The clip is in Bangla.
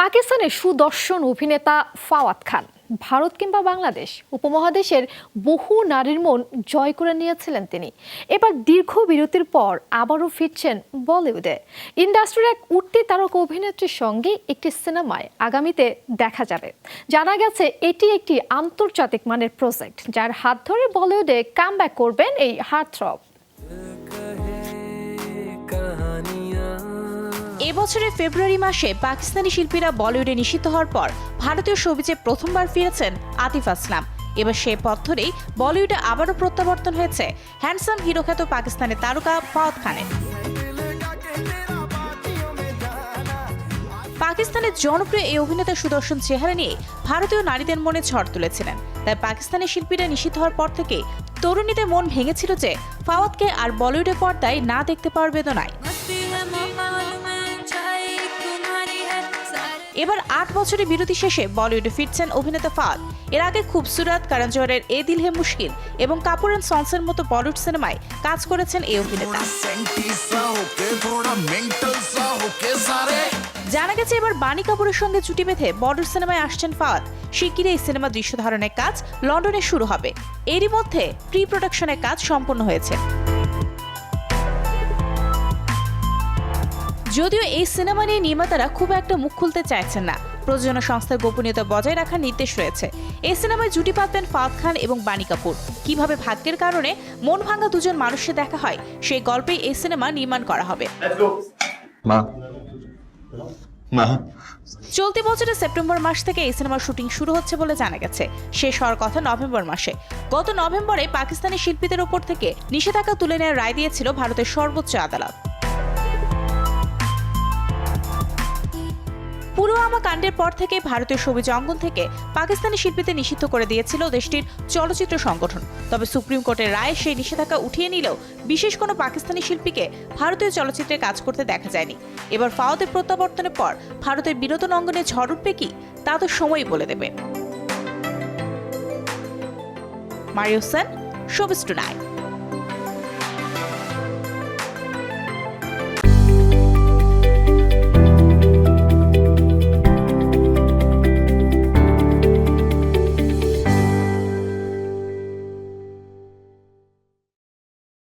পাকিস্তানের সুদর্শন অভিনেতা ফাওয়াত খান, ভারত কিংবা বাংলাদেশ উপমহাদেশের বহু নারীর মন জয় করে নিয়েছিলেন তিনি। এবার দীর্ঘ বিরতির পর আবারও ফিরছেন বলিউডে। ইন্ডাস্ট্রির এক উঠতি তারকা অভিনেত্রীর সঙ্গে একটি সিনেমায় আগামীতে দেখা যাবে। জানা গেছে, এটি একটি আন্তর্জাতিক মানের প্রজেক্ট, যার হাত ধরে বলিউডে কাম করবেন এই হার্টথ্রব। এবছরের ফেব্রুয়ারি মাসে পাকিস্তানি শিল্পীরা বলিউডে নিষিদ্ধ হওয়ার পর ভারতীয় সবিজে প্রথমবার ফিরেছেন আতিফ আসলাম। এবার সে পথ ধরেই বলিউডে আবারও প্রত্যাবর্তন হয়েছে হ্যান্ডসাম হিরো খ্যাত পাকিস্তানের তারকা ফাওয়াদ খানের। পাকিস্তানের জনপ্রিয় এই অভিনেতা সুদর্শন চেহারা নিয়ে ভারতীয় নারীদের মনে ঝড় তুলেছিলেন। তাই পাকিস্তানের শিল্পীরা নিষিদ্ধ হওয়ার পর থেকে তরুণীদের মন ভেঙেছিল যে ফাওয়াদকে আর বলিউডের পর্দায় না দেখতে পাওয়ার বেদনায়। এবার আট বছরের বিরতি শেষে বলিউডে ফিরছেন অভিনেতা ফাদ। এর আগে খুবসুরত কারণ জোহরের এ দিল হে মুশকিল এবং কাপুর অ্যান্ড সনসের মতো বলিউড সিনেমায় কাজ করেছেন এই অভিনেতা। জানা গেছে এবার বাণী কাপুরের সঙ্গে জুটি বেঁধে বলিউড সিনেমায় আসছেন ফাওয়াদ শিগগিরই এই সিনেমা দৃশ্য ধারণের কাজ লন্ডনে শুরু হবে। এরই মধ্যে প্রি প্রোডাকশনের কাজ সম্পন্ন হয়েছে। যদিও এই সিনেমা নিয়ে নির্মাতারা খুব একটা মুখ খুলতে চাইছেন না। প্রযোজনা সংস্থার গোপনীয়তা বজায় রাখার নির্দেশ রয়েছে। এই সিনেমায় জুটি পাতবেন ফাদ খান এবং বাণী কাপুর। কীভাবে ভাগ্যের কারণে মন ভাঙা দুজন মানুষের দেখা হয় সেই গল্পেই এই সিনেমা নির্মাণ করা হবে। মা। মা। চলতি বছরের সেপ্টেম্বর মাস থেকে এই সিনেমার শুটিং শুরু হচ্ছে বলে জানা গেছে। শেষ হওয়ার কথা নভেম্বর মাসে। গত নভেম্বরে পাকিস্তানি শিল্পীদের ওপর থেকে নিষেধাজ্ঞা তুলে নেওয়ার রায় দিয়েছিল ভারতের সর্বোচ্চ আদালত। পুলওয়ামা কাণ্ডের পর থেকে ভারতীয় সবুজ অঙ্গন থেকে পাকিস্তানি শিল্পীদের নিষিদ্ধ করে দিয়েছিল দেশটির চলচ্চিত্র সংগঠন। তবে সুপ্রিম কোর্টের রায় সেই নিষেধাজ্ঞা উঠিয়ে নিলেও বিশেষ কোনো পাকিস্তানি শিল্পীকে ভারতীয় চলচ্চিত্রে কাজ করতে দেখা যায়নি। এবার ফাওয়াদের প্রত্যাবর্তনের পর ভারতের বিনোদন অঙ্গনে ঝড় উঠবে কি, তা তো সময়ই বলে দেবে। Mario Sen showbiz tonight